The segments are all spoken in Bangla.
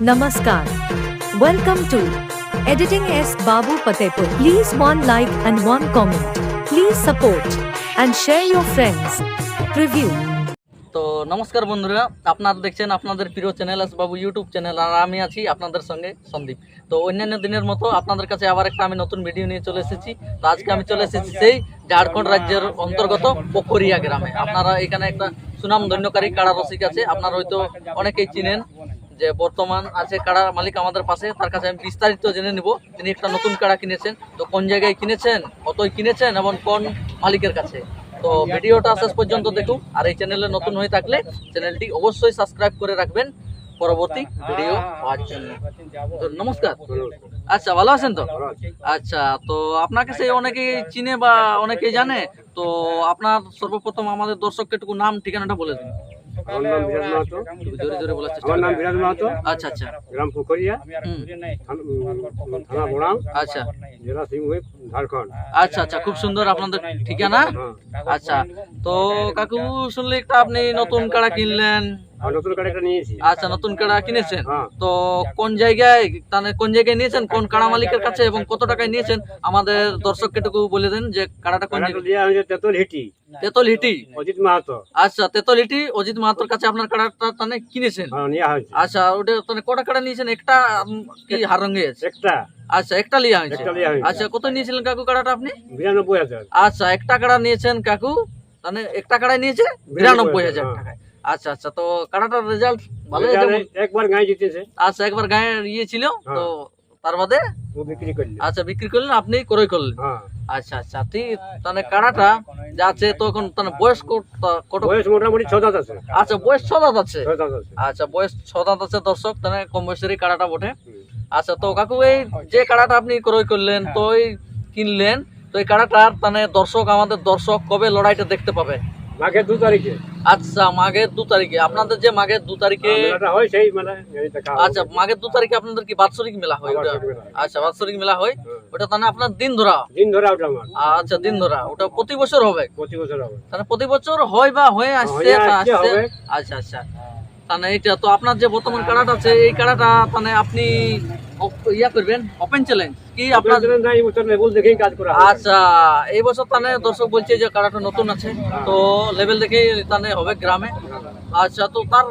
Namaskar. Welcome to Editing S. Babu Patepur. Please one like and one comment. Please support and share your friends. Preview. তো নমস্কার বন্ধুরা, আপনারা দেখছেন আপনাদের প্রিয় channel S Babu YouTube channel, আর আমি আছি আপনাদের সঙ্গে সন্দীপ তো অন্যান্য দিনের মতো আপনাদের কাছে আবার একটা আমি নতুন ভিডিও নিয়ে চলে এসেছি তো আজকে আমি চলে এসেছি সেই ঝাড়খণ্ড রাজ্যের অন্তর্গত পোখরিয়া গ্রামে আপনারা এখানে একটা সুনাম ধন্যকারী কাড়া রসিক আছে, আপনারা হয়তো অনেকেই চিনেন যে বর্তমান আছে কাড়া মালিক আমাদের পাশে, তার কাছে আমি বিস্তারিত জেনে নিব। তিনি একটা নতুন কাড়া কিনেছেন। তো কোন জায়গায় কিনেছেন, কতই কিনেছেন এবং কোন মালিকের কাছে? তো ভিডিওটা শেষ পর্যন্ত দেখুন। আর এই চ্যানেলে নতুন হয়ে থাকলে চ্যানেলটি অবশ্যই সাবস্ক্রাইব করে রাখবেন। পরবর্তী ভিডিও পাওয়ার জন্য। তো নমস্কার। আচ্ছা ভালো আছেন তো? আচ্ছা তো আপনাকে সেই অনেকেই চিনে বা অনেকেই জানে। তো আপনার সর্বপ্রথম আমাদের দর্শককে একটু নাম, ঠিকানাটা বলে দিন। আমার নাম বিরাজ মাহাতো। জোরে জোরে বলার চেষ্টা আমার নাম বিরাজ মাহাতো। আচ্ছা আচ্ছা। গ্রাম পুকুরিয়া। থান- বোড়াম আচ্ছা। জেলা সিংহই ঝাড়খণ্ড। আচ্ছা আচ্ছা। খুব সুন্দর আপনাদের ঠিকানা। হ্যাঁ। আচ্ছা। তো কাকু শুনলে একটা আপনি নতুন কাড়া কিনলেন? নতুন কার্ড একটা নিয়েছি। আচ্ছা নতুন কাড়া কিনেছেন? হ্যাঁ। তো কোন জায়গায় তাহলে কোন জায়গায় নিয়েছেন? কোন কাড়া মালিকের কাছে এবং কত টাকায় নিয়েছেন? আমাদের দর্শককে একটু বলে দেন যে কাড়াটা কোন তেতুল হিটি। তেতল হিটি। অজিত মাহাতো। আচ্ছা তেতল হিটি অজিত মাহাতোর কাছে আপনার কাড়াটা তাহলে কিনেছেন? হ্যাঁ আচ্ছা ওটা তাহলে কটা কাড়া নিয়েছেন? একটা কি হার রঙে একটা। আচ্ছা একটা লিয়া হয়েছে। আচ্ছা কত নিয়েছিলেন কাকু কাড়াটা আপনি? বিরানব্বই হাজার। আচ্ছা একটা কাড়া নিয়েছেন কাকু মানে একটা কাড়াই নিয়েছে? বিরানব্বই হাজার। টাকায়। আচ্ছা আচ্ছা তো কাড়াটার রেজাল্ট ভালো একবার গায়ে জিতেছে। আচ্ছা একবার গায়ে ইয়ে ছিল হ্যাঁ। তো তার বাদে বিক্রি করলে। আচ্ছা বিক্রি করলেন আপনি ক্রয় করলেন। হ্যাঁ। আচ্ছা আচ্ছা ঠিক তাহলে কাড়াটা যা আছে তো এখন তাহলে বয়স কত- বয়স মোটামুটি ছ দাঁত আছে। আচ্ছা বয়স ছ দাঁত আছে? ছ দাঁত আছে। আচ্ছা বয়স ছ দাঁত আছে দর্শক তাহলে কম বয়সেরই কাড়াটা বটে। আচ্ছা তো কাকু এই যে কাড়াটা আপনি ক্রয় করলেন তো এই কিনলেন তো এই কাড়াটার মানে দর্শক আমাদের দর্শক কবে লড়াইটা দেখতে পাবে? মাঘের দু তারিখে। আচ্ছা মাঘের দু তারিখে। আপনাদের যে মাঘের দু তারিখে হয় সেই। আচ্ছা মাঘের দু তারিখে আপনাদের কি বাৎসরিক মেলা হয় ওটা? আচ্ছা বাৎসরিক মেলা হয়। ওটা তাহলে আপনার দিন ধরা। দিন ধরে ওটা আচ্ছা দিন ধরা। ওটা প্রতি বছর হবে? প্রতি বছর হবে। তাহলে প্রতি বছর হয় বা হয়ে আসছে হয়ে আসছে। আচ্ছা আচ্ছা। তাহলে এইটা তো আপনার যে বর্তমান কাড়াটা আছে এই কাড়াটা মানে আপনি ইয়া করবেন ওপেন চ্যালেঞ্জ কি আপনার আপনার নাই বছর লেবুল দেখেই কাজ করা আচ্ছা এই বছর তাহলে দর্শক বলছে যে কাড়াটা নতুন আছে তো লেভেল দেখেই তাহলে হবে গ্রামে। আচ্ছা তো তার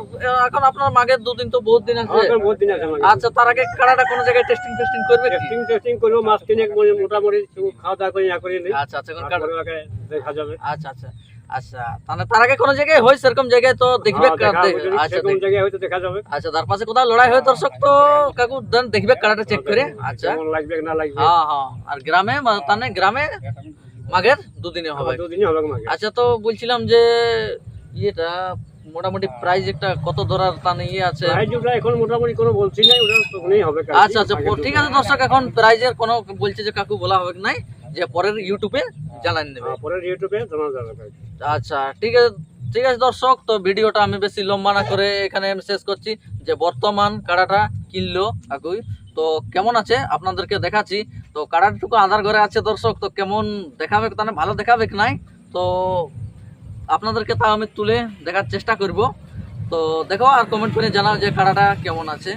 এখন আপনার মাঘের দুদিন তো বহুত দিন আছে। বহুত দিন আছে আচ্ছা তার আগে কাড়াটা কোনো জায়গায় টেস্টিং টেস্টিং করবে টেস্টিং টেস্টিং করব মাস তিনেক মোটামুটি খাওয়া দাওয়া করে ইয়া করে আচ্ছা আচ্ছা দেখা যাবে। আচ্ছা আচ্ছা। আচ্ছা তাহলে তার আগে কোনো জায়গায় হয় সেরকম জায়গায় তো দেখবে হ্যাঁ, দেখা দেখ- হবে, যদি আচ্ছা সেরকম জায়গায় হয়তো দেখা যাবে। আচ্ছা তার পাশে কোথাও লড়াই হয় দর্শক তো কাকু দেন দেখবে কাড়াটা চেক করে আচ্ছা। লাগবে না লাগবে? হ্যাঁ হ্যাঁ আর গ্রামে তাহলে গ্রামে মাঘের দুদিনে হবে। আচ্ছা তো বলছিলাম যে ইয়েটা মোটামুটি প্রাইস একটা কত ধরার তানে ইয়ে আছে? এখন মোটামুটি কোনো বলছি না ওটা তখনই হবে আচ্ছা আচ্ছা ঠিক আছে দর্শক এখন প্রাইজের কোনো বলছে যে কাকু বলা হবে নাই? যে পরের ইউটিউবে জানান দেবে। হ্যাঁ, পরের ইউটিউবে জানা যাবে আচ্ছা ঠিক আছে ঠিক আছে দর্শক তো ভিডিওটা আমি বেশি লম্বা না করে এখানে আমি শেষ করছি। যে বর্তমান কাড়াটা কিনলো কাকুই তো কেমন আছে? আপনাদেরকে দেখাচ্ছি। তো কাড়াটুকু আধার ঘরে আছে দর্শক তো কেমন দেখাবে তাহলে ভালো দেখাবে কি নাই? তো আপনাদেরকে তা আমি তুলে দেখার চেষ্টা করব। তো দেখো আর কমেন্ট করে জানাও যে কাড়াটা কেমন আছে।